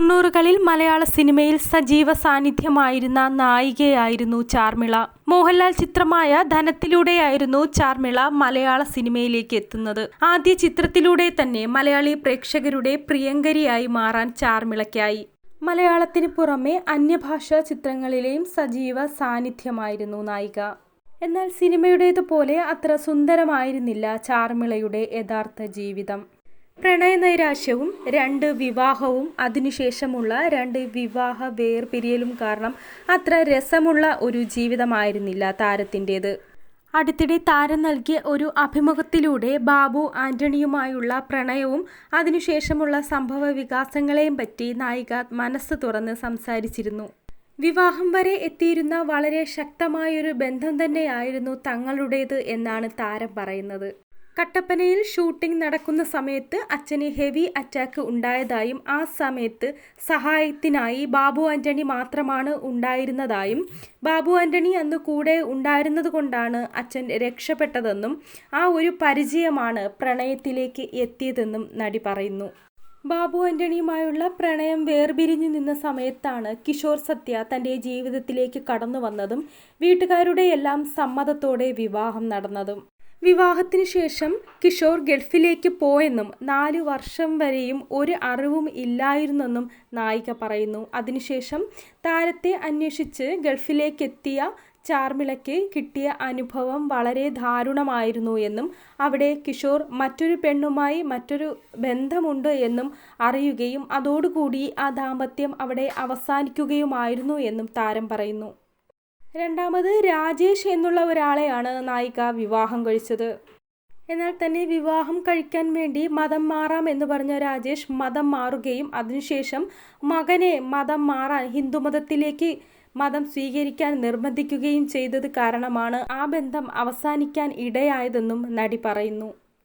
തൊണ്ണൂറുകളിൽ മലയാള സിനിമയിൽ സജീവ സാന്നിധ്യമായിരുന്ന നായികയായിരുന്നു ചാർമിള. മോഹൻലാൽ ചിത്രമായ ധനത്തിലൂടെയായിരുന്നു ചാർമിള മലയാള സിനിമയിലേക്ക് എത്തുന്നത്. ആദ്യ ചിത്രത്തിലൂടെ തന്നെ മലയാളി പ്രേക്ഷകരുടെ പ്രിയങ്കരിയായി മാറാൻ ചാർമിളയ്ക്കായി. മലയാളത്തിന് പുറമെ അന്യഭാഷാ ചിത്രങ്ങളിലെയും സജീവ സാന്നിധ്യമായിരുന്നു നായിക. എന്നാൽ സിനിമയുടേതുപോലെ അത്ര സുന്ദരമായിരുന്നില്ല ചാർമിളയുടെ യഥാർത്ഥ ജീവിതം. പ്രണയനൈരാശ്യവും രണ്ട് വിവാഹവും അതിനുശേഷമുള്ള രണ്ട് വിവാഹ വേർപിരിയലും കാരണം അത്ര രസമുള്ള ഒരു ജീവിതമായിരുന്നില്ല താരത്തിന്റേത്. അടുത്തിടെ താരം നൽകിയ ഒരു അഭിമുഖത്തിലൂടെ ബാബു ആന്റണിയുമായുള്ള പ്രണയവും അതിനുശേഷമുള്ള സംഭവ വികാസങ്ങളെയും പറ്റി നായിക മനസ്സ് തുറന്ന് സംസാരിച്ചിരുന്നു. വിവാഹം വരെ എത്തിയിരുന്ന വളരെ ശക്തമായൊരു ബന്ധം തന്നെയായിരുന്നു തങ്ങളുടേത് എന്നാണ് താരം പറയുന്നത്. കട്ടപ്പനയിൽ ഷൂട്ടിംഗ് നടക്കുന്ന സമയത്ത് അച്ഛന് ഹെവി അറ്റാക്ക് ഉണ്ടായതായും ആ സമയത്ത് സഹായത്തിനായി ബാബു ആന്റണി മാത്രമാണ് ഉണ്ടായിരുന്നതായും ബാബു ആന്റണി അന്ന് കൂടെ ഉണ്ടായിരുന്നതുകൊണ്ടാണ് അച്ഛൻ രക്ഷപ്പെട്ടതെന്നും ആ ഒരു പരിചയമാണ് പ്രണയത്തിലേക്ക് എത്തിയതെന്നും നടി പറയുന്നു. ബാബു ആന്റണിയുമായുള്ള പ്രണയം വേർപിരിഞ്ഞു നിന്ന സമയത്താണ് കിഷോർ സത്യ തന്റെ ജീവിതത്തിലേക്ക് കടന്നു വന്നതും വീട്ടുകാരുടെ എല്ലാം സമ്മതത്തോടെ വിവാഹം നടന്നതും. വിവാഹത്തിന് ശേഷം കിഷോർ ഗൾഫിലേക്ക് പോയെന്നും നാല് വർഷം വരെയും ഒരു അറിവും ഇല്ലായിരുന്നെന്നും നായിക പറയുന്നു. അതിനുശേഷം താരത്തെ അന്വേഷിച്ച് ഗൾഫിലേക്ക് എത്തിയ ചാർമിളയ്ക്ക് കിട്ടിയ അനുഭവം വളരെ ദാരുണമായിരുന്നു എന്നും അവിടെ കിഷോർ മറ്റൊരു പെണ്ണുമായി മറ്റൊരു ബന്ധമുണ്ട് എന്നും അറിയുകയും അതോടുകൂടി ആ ദാമ്പത്യം അവിടെ അവസാനിക്കുകയുമായിരുന്നു എന്നും താരം പറയുന്നു. രണ്ടാമത് രാജേഷ് എന്നുള്ള ഒരാളെയാണ് നായിക വിവാഹം കഴിച്ചത്. എന്നാൽ തന്നെ വിവാഹം കഴിക്കാൻ വേണ്ടി മതം മാറാം എന്ന് പറഞ്ഞ രാജേഷ് മതം മാറുകയും അതിനുശേഷം മകനെ മതം മാറാൻ ഹിന്ദുമതത്തിലേക്ക് മതം സ്വീകരിക്കാൻ നിർബന്ധിക്കുകയും ചെയ്തത് കാരണമാണ് ആ ബന്ധം അവസാനിക്കാൻ ഇടയായതെന്നും നടി പറയുന്നു.